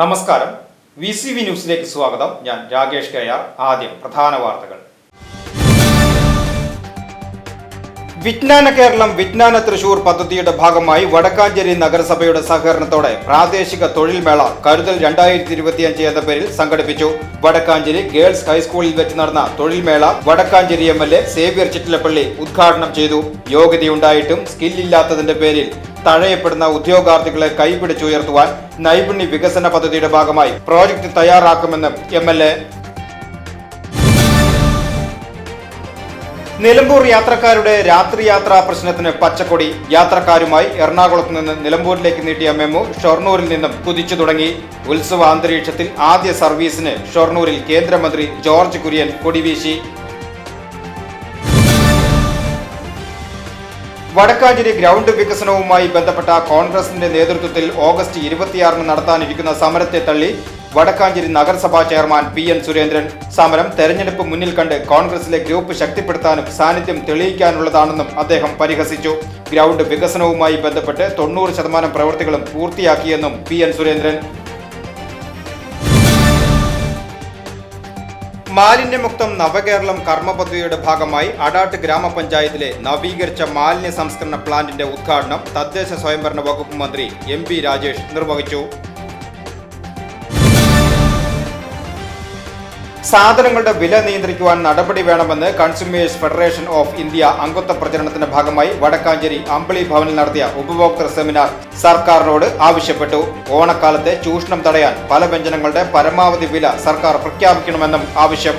നമസ്കാരം. V C V ന്യൂസിലേക്ക് സ്വാഗതം. ഞാൻ രാകേഷ് കയ്യാർ ആദ്യം പ്രധാന വാർത്തകൾ. വിജ്ഞാന കേരളം വിജ്ഞാന തൃശൂർ പദ്ധതിയുടെ ഭാഗമായി വടക്കാഞ്ചേരി നഗരസഭയുടെ സഹകരണത്തോടെ പ്രാദേശിക തൊഴിൽ മേള കരുതൽ രണ്ടായിരത്തി ഇരുപത്തിയഞ്ച് എന്ന പേരിൽ സംഘടിപ്പിച്ചു. വടക്കാഞ്ചേരി ഗേൾസ് ഹൈസ്കൂളിൽ വെച്ച് നടന്ന തൊഴിൽ മേള Vadakkanchery M L A Xavier Chittilappilly ഉദ്ഘാടനം ചെയ്തു. യോഗ്യതയുണ്ടായിട്ടും സ്കില്ലില്ലാത്തതിന്റെ പേരിൽ തഴയപ്പെടുന്ന ഉദ്യോഗാർത്ഥികളെ കൈപിടിച്ചുയർത്തുവാൻ നൈപുണ്യ വികസന പദ്ധതിയുടെ ഭാഗമായി പ്രോജക്ട് തയ്യാറാക്കുമെന്നും എം എൽ എ നിലമ്പൂർ യാത്രക്കാരുടെ രാത്രി യാത്രാ പ്രശ്നത്തിന് പച്ചക്കൊടി. യാത്രക്കാരുമായി എറണാകുളത്ത് നിന്ന് നിലമ്പൂരിലേക്ക് നീട്ടിയ മെമു ഷൊർണൂരിൽ നിന്നും കുതിച്ചു തുടങ്ങി. ഉത്സവ അന്തരീക്ഷത്തിൽ ആദ്യ സർവീസിന് ഷൊർണൂരിൽ കേന്ദ്രമന്ത്രി ജോർജ് കുര്യൻ കൊടിവീശി. വടക്കാഞ്ചേരി ഗ്രൗണ്ട് വികസനവുമായി ബന്ധപ്പെട്ട കോൺഗ്രസിന്റെ നേതൃത്വത്തിൽ ഓഗസ്റ്റ് ഇരുപത്തിയാറിന് നടത്താനിരിക്കുന്ന സമരത്തെ തള്ളി വടക്കാഞ്ചേരി നഗരസഭാ ചെയർമാൻ പി എൻ സുരേന്ദ്രൻ സമരം തെരഞ്ഞെടുപ്പ് മുന്നിൽ കണ്ട് കോൺഗ്രസിലെ ഗ്രൂപ്പ് ശക്തിപ്പെടുത്താനും സാന്നിധ്യം തെളിയിക്കാനുള്ളതാണെന്നും അദ്ദേഹം പരിഹസിച്ചു. ഗ്രൗണ്ട് വികസനവുമായി ബന്ധപ്പെട്ട് തൊണ്ണൂറ് ശതമാനം പ്രവൃത്തികളും പൂർത്തിയാക്കിയെന്നും പി എൻ സുരേന്ദ്രൻ. മാലിന്യമുക്തം നവകേരളം കർമ്മ പദ്ധതിയുടെ ഭാഗമായി അടാട്ട് ഗ്രാമപഞ്ചായത്തിലെ നവീകരിച്ച മാലിന്യ സംസ്കരണ പ്ലാന്റിന്റെ ഉദ്ഘാടനം തദ്ദേശ സ്വയംഭരണ വകുപ്പ് മന്ത്രി എം രാജേഷ് നിർവഹിച്ചു. സാധനങ്ങളുടെ വില നിയന്ത്രിക്കുവാൻ നടപടി വേണമെന്ന് കൺസ്യൂമേഴ്സ് ഫെഡറേഷൻ ഓഫ് ഇന്ത്യ അംഗത്വ പ്രചരണത്തിന്റെ ഭാഗമായി വടക്കാഞ്ചേരി അമ്പിളി ഭവനിൽ നടത്തിയ ഉപഭോക്തൃ സെമിനാർ. സർക്കാരിനോട് ആവശ്യപ്പെട്ടു. ഓണക്കാലത്തെ ചൂഷണം തടയാൻ പല വ്യഞ്ജനങ്ങളുടെ പരമാവധി വില സർക്കാർ പ്രഖ്യാപിക്കണമെന്നും ആവശ്യം.